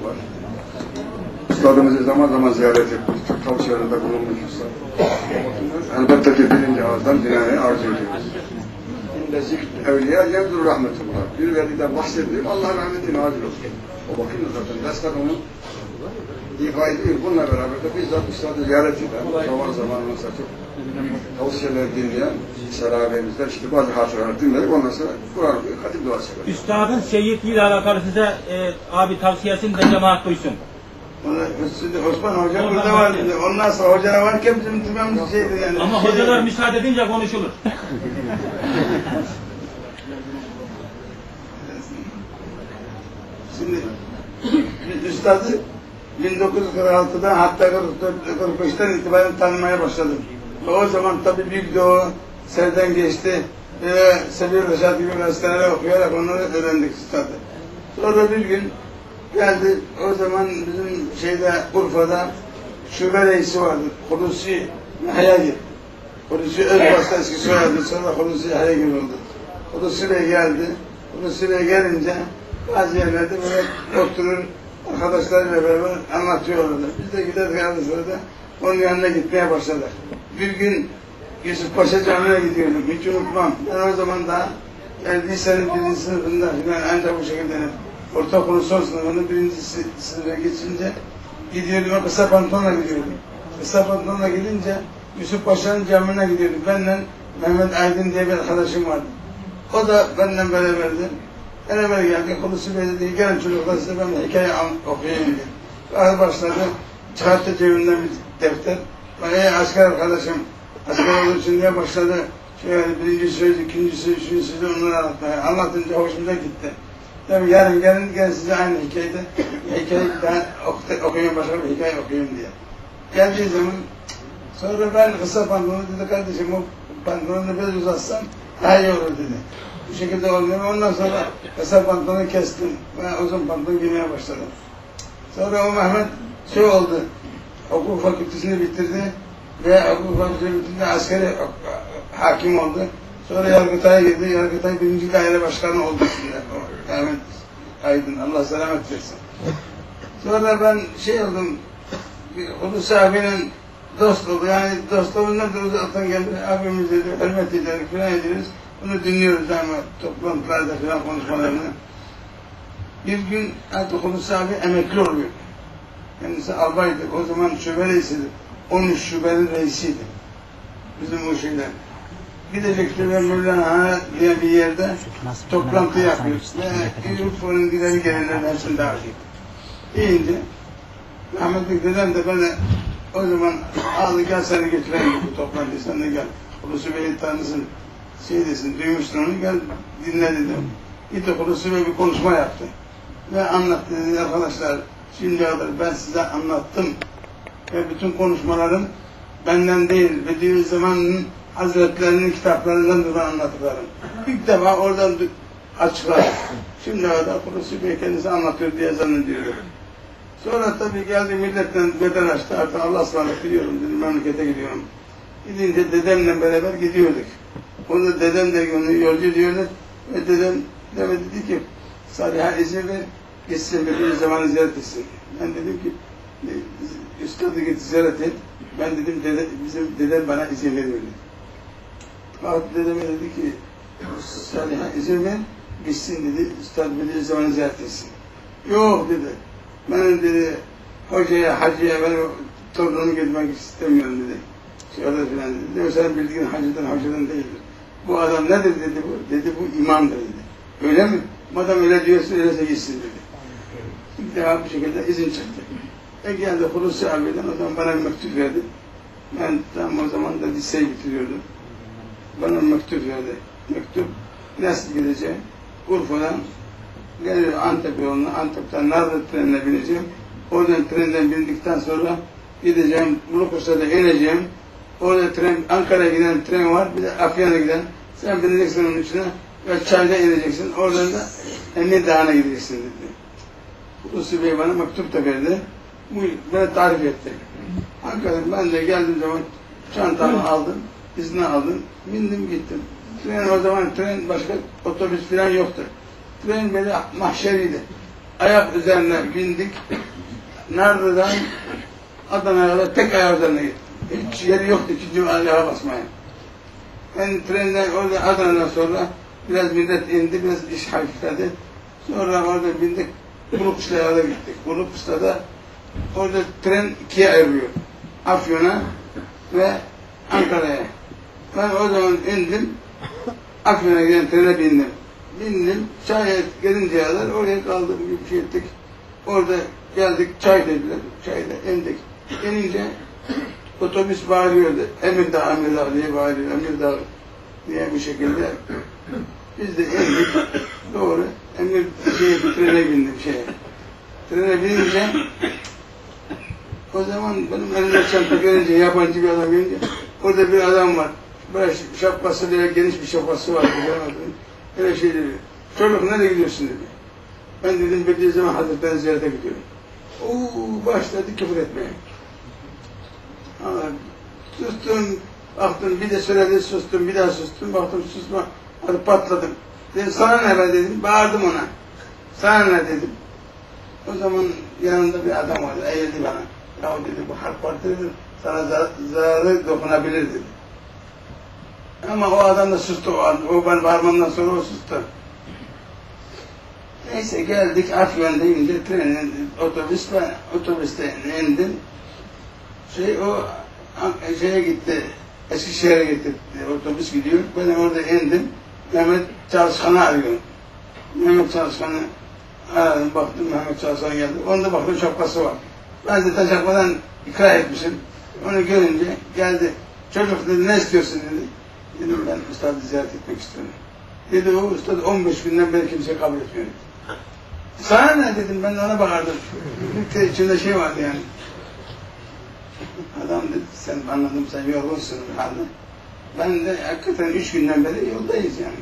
var. Üstadımızı zaman zaman ziyaret ettik. Çok tavsiyelerinde bulunmuş üstad. Elbette ki birinci ağızdan dinlemeyi arzu ediyoruz. Evliya yevdur rahmetullah. Bir veliden bahsediyor, Allah rahmetine acil olsun. O bakın zaten destek onun ifa ediyor. Bununla beraber de bizzat üstadı ziyaret eden, zaman zaman mesela çok tavsiyeler dinleyen serabemizden işte bazı hatıralar dinledik. Ondan sonra Kur'an okuyor, katip duası yapıyor. Üstadın seyitliğiyle alakalı size e, abi tavsiyesini de cemaat duysun. Ona Şimdi Osman Hoca burada var dedi. Ondan sonra hocalar varken bizim tümemiz şeydi yani. Ama Şey- hocalar müsaade edince konuşulur. Şimdi üstadı 1946'da hatta 45'ten itibaren tanımaya başladım. Ve o zaman tabii Büyük Doğu serden geçti. Ve Sebir Reşat gibi gazetelere okuyarak onları öğrendik üstadı. Sonra bir gün geldi. O zaman bizim şeyde Urfa'da şube reisi vardı. Hulusi Hayagir. Hulusi Özbas'ta eski soyadı. Sonra Hulusi Hayagir oldu. Hulusi Bey geldi. Hulusi Bey gelince bazı yerlerde böyle oturur arkadaşlarıyla beraber anlatıyorlardı. Biz de giderdik arada sırada onun yanına gitmeye başladık. Bir gün Yusuf Paşa Camii'ne gidiyorduk. Hiç unutmam. Ben o zaman daha yani lisenin birinci sınıfında falan ancak bu şekilde ortaokulu son sınıfının birinci sı- sınıfa geçince gidiyordum. Kısa pantolonla gidiyordum. Kısa pantolonla gidince Yusuf Paşa'nın camiine gidiyorduk. Benden Mehmet Aydın diye bir arkadaşım vardı. O da benden beraberdi. Beraber geldik. Hulusi Bey dedi, gelin çocuklar size ben de hikaye okuyayım dedi. Daha başladı. Çıkarttı cebinden bir defter. Ben ey asker arkadaşım, asker olursun diye başladı. Şöyle birinci söz, ikinci söz, üçüncü sözü onları anlatmaya. Anlatınca hoşumuza gitti. Tabii yarın gelin, gelin size aynı hikayede, hikayeyi bir daha oku- okuyun, başka bir hikaye okuyun diye. Geldiği zaman, sonra ben kısa pantolonu dedi kardeşim o pantolonu biraz uzatsam daha iyi olur dedi. Bu şekilde olmuyor. Ondan sonra kısa pantolonu kestim. Ben uzun pantolon giymeye başladım. Sonra o Mehmet şey oldu. Okul fakültesini bitirdi. Ve okul fakültesini bitirdi. Askeri hakim oldu. Sonra Yargıtay'a girdi. Yargıtay birinci daire başkanı oldu. Mehmet Aydın. Allah selamet versin. Sonra ben şey oldum. Hulusi abinin dost oldu. Yani dostluğundan da uzaktan geldi. Abimiz dedi, hürmet ederek filan ediyoruz. Bunu dinliyoruz ama toplantılarda filan konuşmalarını. Bir gün artık Hulusi abi emekli oluyor. Kendisi albaydı. O zaman şube reisiydi. 13 şubenin reisiydi. Bizim o şeyden. Gidecekti ve Mevlana diye bir yerde toplantı yapıyor. Ve Urfa'nın gideri gelenlerin hepsini davet. İyiydi. Rahmetli dedem de bana o zaman aldı gel seni götüreyim bu toplantıya sen de gel. Hulusi Bey'i tanısın, şey desin, duymuştun onu gel dinle dedim. Gitti Hulusi Bey bir konuşma yaptı. Ve anlattı dedi arkadaşlar şimdiye kadar ben size anlattım. Ve bütün konuşmalarım benden değil Bediüzzaman'ın Hazretlerinin kitaplarından dolayı anlattıklarım. İlk defa oradan açıkladı. Şimdiye kadar Hulusi Bey kendisi anlatıyor diye zannediyorum. Sonra tabii geldi milletten bedel açtı. Artık Allah ısmarladık gidiyorum dedim. Memlekete gidiyorum. Gidince dedemle beraber gidiyorduk. Onu dedem de onu yolcu diyorlar. Ve dedem deme dedi ki Saliha izin ver gitsin bir zamanı ziyaret etsin. Ben dedim ki "E, üstadı git ziyaret et. Ben dedim dede, bizim dedem bana izin veriyor dedi. Fakat dedeme dedi ki Saliha izin ver gitsin dedi. Üstad bir zamanı ziyaret etsin. Yok dedi. Ben dedi hocaya, hacıya ben torunumu gitmek istemiyorum dedi. Şöyle filan dedi. Dedi, sen bildiğin hacıdan, hacıdan değildir. Bu adam nedir dedi bu? Dedi bu imamdır dedi. Öyle mi? Madem öyle diyorsun öyleyse gitsin dedi. Bu şekilde izin çıktı. E geldi Hulusi abiden o zaman bana bir mektup verdi. Ben tam o zaman da liseyi bitiriyordum. Bana mektup verdi. Mektup nasıl gideceğim? Urfa'dan geliyor Antep yoluna, Antep'ten Narlı trenine bineceğim. Oradan trenden bindikten sonra gideceğim, Bulukursa'da ineceğim. Orada tren, Ankara'ya giden tren var, bir de Afyon'a giden. Sen bineceksin onun içine ve Çay'da ineceksin. Oradan da Emniyet Dağı'na gideceksin dedi. Hulusi Bey bana mektup da verdi. Bu bana tarif etti. Hakikaten ben de geldiğim zaman çantamı aldım, izni aldım, bindim gittim. Tren o zaman tren başka otobüs falan yoktu. Tren böyle mahşeriydi. ayak üzerine bindik. Narlı'dan Adana'ya kadar tek ayak üzerine gittik. Hiç yeri yoktu ikinci ayağa basmaya. Ben trenden orada Adana'dan sonra biraz millet indi, biraz iş hafifledi. Sonra orada bindik, Kuru Kışla'ya gittik. Kuru Kışla'da orada tren ikiye ayrılıyor. Afyon'a ve Ankara'ya. Ben o zaman indim, Afyon'a giden trene bindim. Bindim, çay gelinceye kadar oraya kaldım, bir şey ettik. Orada geldik, çay dediler, çayda indik. İnince otobüs bağırıyordu. Emirdağ, Emirdağ diye bağırıyor, Emirdağ diye bir şekilde. Biz de indik, doğru. Emir şeye, trene bindim şeye. Trene binince o zaman benim elimde çanta görünce, yabancı bir adam görünce orada bir adam var. Böyle şapkası böyle geniş bir şapkası var. Göremedim. Öyle şey dedi. Çocuk nereye gidiyorsun dedi. Ben dedim Bediüzzaman Hazretleri ziyarete gidiyorum. Oo başladı küfür etmeye. Ha, sustum, baktım bir de söyledi sustum, bir daha sustum, baktım susma, hadi patladım. Dedim sana ne be dedim, bağırdım ona. Sana ne dedim. O zaman yanında bir adam vardı, eğildi bana. Ya dedi bu harp var dedi, sana zar zararı dokunabilir dedi. Ama o adam da sustu o an. O ben varmamdan sonra o sustu. Neyse geldik Afyon'da ince trenin otobüs ben otobüste indim. Şey o şeye gitti. Eskişehir'e gitti. Otobüs gidiyor. Ben orada indim. Mehmet Çalışkan'ı arıyorum. Mehmet Çalışkan'ı aradım. Baktım Mehmet Çalışkan geldi. Onda baktım şapkası var. Ben de taşakmadan ikrar etmişim. Onu görünce geldi. Çocuk dedi ne istiyorsun dedi. Dedim ben ustadı ziyaret etmek istiyorum. Dedi o ustad 15 günden beri kimse kabul etmiyor. Sana ne dedim ben de ona bakardım. İçinde şey vardı yani. Adam dedi sen anladım sen yorgunsun herhalde. Ben de hakikaten üç günden beri yoldayız yani.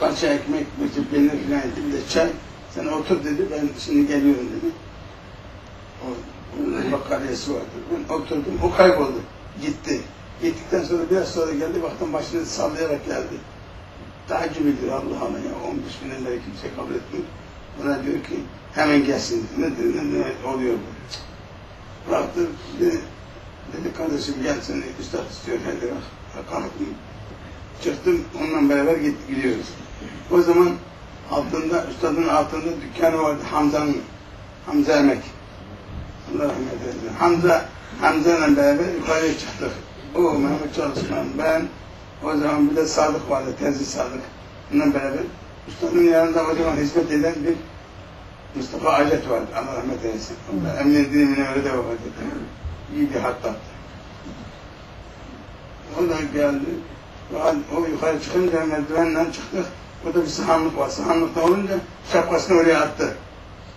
Parça ekmek, bir peynir falan yedim bir de çay. Sen otur dedi ben şimdi geliyorum dedi. O, onun bakkaliyesi vardı. Ben oturdum o kayboldu. Gitti. Gittikten sonra biraz sonra geldi baktım başını sallayarak geldi. Takip ediyor Allah Allah ya 15 günden beri kimse kabul etmiyor. Buna diyor ki hemen gelsin. Ne ne, ne oluyor bu? Bıraktı dedi, dedi kardeşim gel seni üstad istiyor dedi. Kalktım. Çıktım onunla beraber git, gidiyoruz. O zaman altında, üstadın altında dükkanı vardı Hamza'nın. Hamza Emek. Allah rahmet eylesin. Hamza, Hamza'yla beraber yukarıya çıktık. O Mehmet Çalışkan, ben, o zaman bir de Sadık vardı, Terzi Sadık. Bununla beraber ustanın yanında o zaman hizmet eden bir Mustafa Alet vardı. Allah rahmet eylesin. O da Emniyet Dinimine öyle de vefat etti. İyi bir hattat. O da geldi. O yukarı çıkınca merdivenden çıktık. Burada bir sahanlık var. Sahanlıkta olunca şapkasını oraya attı.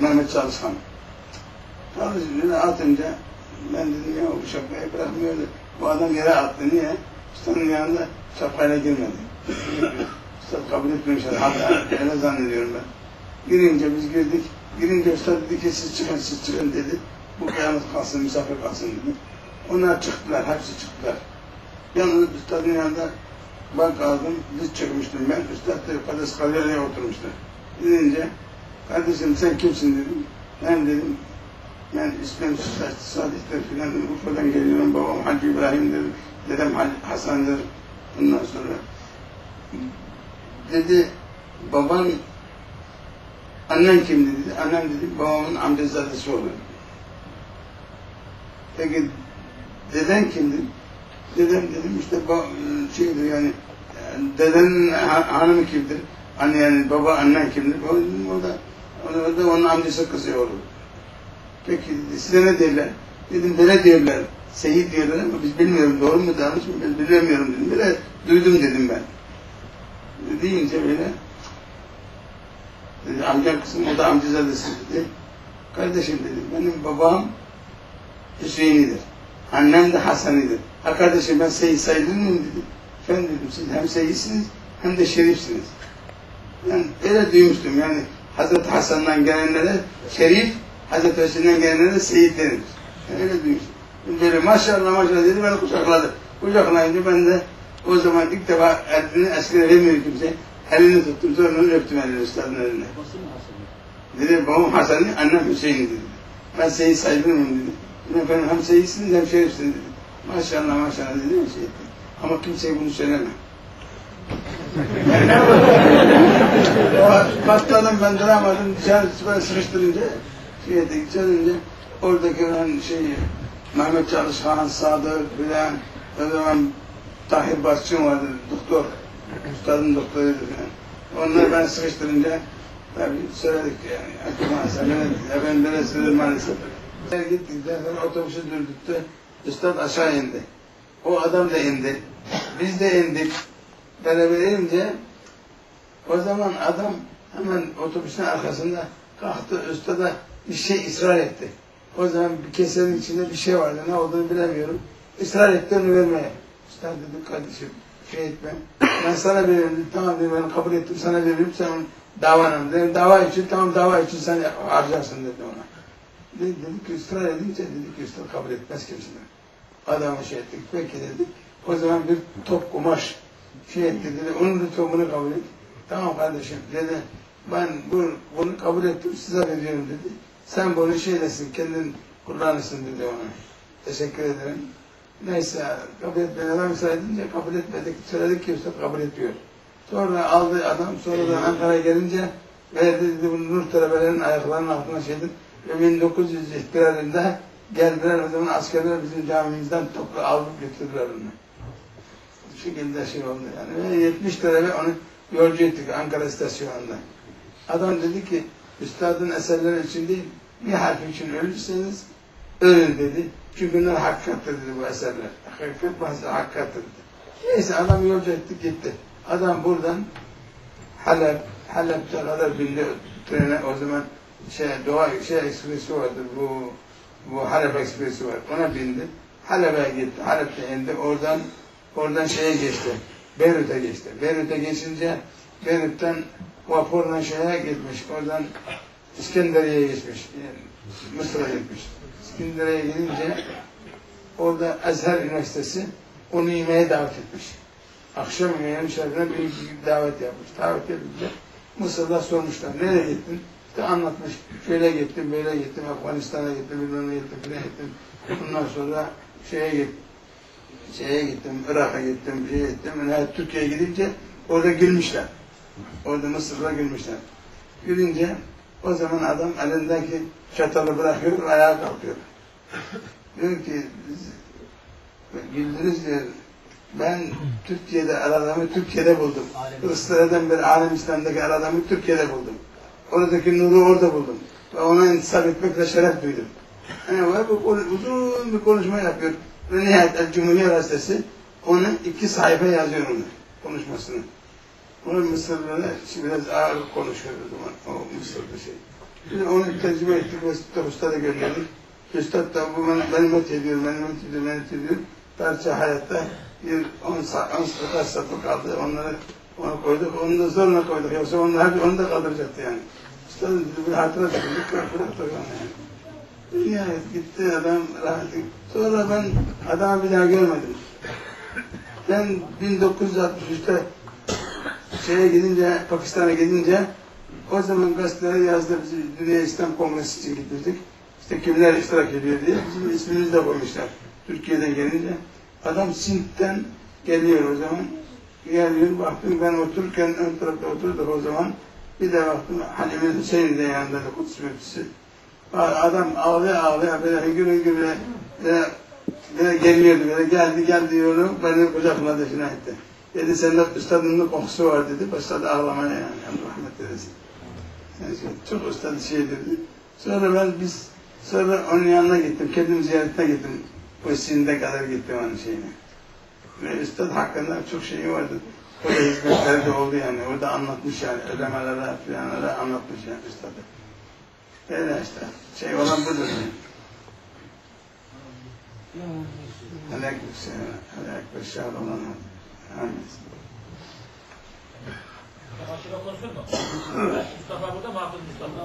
Mehmet Çalışkan. Çalışınca atınca ben dedim ya bu şapkayı bırakmıyor. Bu adam yere attı. Niye? Ustanın yanında şapkayla girmedi. Usta kabul etmemiş. Hatta öyle zannediyorum ben. Girince biz girdik. Girince usta dedi ki siz çıkın siz çıkın dedi. Bu kıyamet kalsın misafir kalsın dedi. Onlar çıktılar. Hepsi çıktılar. Yalnız ustadın yanında ben kaldım. Diz çökmüştüm ben. Üstad da yukarıda skalyereye oturmuştu. Gidince kardeşim sen kimsin dedim. Ben dedim ben ismim Sadık'tır filan dedim. Urfa'dan geliyorum. Babam Hacı İbrahim dedim. Dedem Hasan'dır. Ondan sonra dedi baban annen kim dedi. Annem dedi babamın amcazadesi olur. Peki deden kimdir? Dedem dedim işte şeydir yani dedenin hanımı kimdir? Anne yani baba annen kimdir? O, dedim, o da o da onun amcası kızı olur. Peki size ne derler? Dedim dere diyorlar. Seyit diyorlar ama biz bilmiyorum doğru mu yanlış mı ben bilemiyorum dedim. Böyle duydum dedim ben. Deyince böyle dedi, amcam kızım o da amcazadesi dedi. Kardeşim dedim benim babam Hüseyin'idir. Annem de Hasan'idir. Ha kardeşim ben Seyit sayılır mıyım dedim. Ben dedim siz hem Seyitsiniz hem de Şerifsiniz. Ben öyle duymuştum yani Hazreti Hasan'dan gelenlere Şerif, Hazreti Hüseyin'den gelenlere Seyit denir. Yani öyle duymuştum. Böyle maşallah maşallah dedi beni kucakladı. Kucaklayınca ben de o zaman ilk defa elini eskiden vermiyor kimse. Elini tuttum sonra onu öptüm elini üstadın eline. Dedi babam Hasan'ı, annem Hüseyin'i dedi. Ben Seyit sayılırım dedi. Dedim, efendim hem Seyit'siniz hem Şerif'siniz dedi. Maşallah maşallah dedi bir şey etti. Ama kimseye bunu söyleme. Patladım ben duramadım dışarı böyle sıkıştırınca şey ettik çözünce oradaki olan şey Mehmet Çalışkan, Sadık, Bilen, o zaman Tahir Başçım vardı, doktor. Üstadın doktoruydu falan. Onları ben sıkıştırınca tabii söyledik yani. Maalesef, efendim böyle söyledim maalesef. Gittikten sonra otobüsü durdurttu. Üstad aşağı indi. O adam da indi. Biz de indik. Beraber inince o zaman adam hemen otobüsün arkasında kalktı üstada bir şey ısrar etti. O zaman bir kesenin içinde bir şey vardı. Ne olduğunu bilemiyorum. Israr etti onu vermeye. Üstad dedi kardeşim şey etme. Ben sana dedi. Tamam dedi ben kabul ettim sana veriyorum. Sen davanım dedi. Dava için tamam dava için sen harcarsın dedi ona. Dedi, dedi ki ısrar edince dedi ki üstad kabul etmez kimseden. Adamı şey ettik. Peki dedik. O zaman bir top kumaş şey etti dedi. Onun bunu kabul et. Tamam kardeşim dedi. Ben bu, bunu kabul ettim size veriyorum dedi. Sen bunu şeylesin kendin kullanırsın dedi ona. Teşekkür ederim. Neyse kabul etmeden adam ısrar edince kabul etmedik. Söyledik ki üstad kabul ediyor. Sonra aldı adam sonra da Ankara'ya gelince verdi dedi bunu Nur talebelerinin ayaklarının altına şeydir. Ve 1971'inde geldiler o zaman askerler bizim camimizden toplu alıp götürdüler onu. Bu şekilde şey oldu yani. Ve 70 talebe onu yolcu ettik Ankara istasyonunda. Adam dedi ki üstadın eserleri için değil bir harf için ölürseniz ölün dedi. Çünkü bunlar hakikattır dedi bu eserler. Hakikat bazı hakikattır dedi. Neyse adam yolcu ettik gitti. Adam buradan Halep, Halep'te kadar bindi trene o zaman şey doğa şey ekspresi vardır bu bu Halep ekspresi var. Ona bindi. Halep'e gitti. Halep'te indi. Oradan oradan şeye geçti. Beyrut'a geçti. Beyrut'a geçince Beyrut'tan vapurla şeye gitmiş. Oradan İskenderiye'ye geçmiş. Yani Mısır'a gitmiş. İskenderiye'ye gidince orada Ezher Üniversitesi onu yemeğe davet etmiş. Akşam yemeğinin şerifine bir davet yapmış. Davet edince Mısır'da sormuşlar. Nereye gittin? İşte anlatmış. Şöyle gittim, böyle gittim, Afganistan'a gittim, bilmem ne gittim, filan gittim. Bundan sonra şeye gittim. Şeye gittim, Irak'a gittim, şeye gittim. Yani Türkiye'ye gidince orada gülmüşler. Orada Mısır'da gülmüşler. Gülünce o zaman adam elindeki çatalı bırakıyor, ayağa kalkıyor. Diyor ki, güldünüz diyor. Ben Türkiye'de aradığımı Türkiye'de buldum. Israr'dan beri Alem İslam'daki aradığımı Türkiye'de buldum. Oradaki nuru orada buldum. Ve ona intisap etmekle şeref duydum. Yani bu uzun bir konuşma yapıyor. Ve nihayet El Cumhuriyet Gazetesi onu iki sayfa yazıyor onu, konuşmasını. Mısırlı'da şimdi biraz ağır konuşuyor o zaman, o Mısır'da şey. Biz onu tercüme ettik ve Üstad Ustad'a gönderdik. Üstad da bu bana, beni met ediyor, beni met ediyor, beni met ediyor. Parça hayatta bir on, sa on kaç satır kaldı, onları ona koyduk, onu da zorla koyduk. Yoksa onlar hep onu da kaldıracaktı yani. Dedi, bir hatıra tutunduk, bıraktık onu yani. Nihayet gitti adam rahmetli. Sonra ben adamı bir daha görmedim. Ben 1963'te şeye gidince, Pakistan'a gidince o zaman gazetelere yazdı bizi Dünya İslam Kongresi için gitmiştik. İşte kimler iştirak ediyor diye bizim ismimizi de koymuşlar. Türkiye'den gelince. Adam Sint'ten geliyor o zaman. Geliyor baktım ben otururken ön tarafta oturduk o zaman. Bir de baktım Halime Hüseyin de yanında da Kudüs Müftüsü. Adam ağlaya ağlaya böyle hüngür hüngür böyle, böyle, böyle geliyordu böyle geldi geldi yolu beni kucakladı şuna etti. Dedi sende üstadının kokusu var dedi. Başladı ağlamaya yani. Rahmet eylesin. Yani çok ustad şey dedi. Sonra ben biz sonra onun yanına gittim. Kendim ziyaretine gittim. O Sind'e kadar gittim onun şeyine. Ve üstad hakkında çok şeyi vardı. Orada hizmetleri de oldu yani. Orada anlatmış yani. Ödemelere filanlara anlatmış yani üstadı. Öyle işte. Şey olan budur yani. Aleykümselam. Aleykümselam. olan Amin. Mustafa? Mustafa burada, Mahmut Mustafa.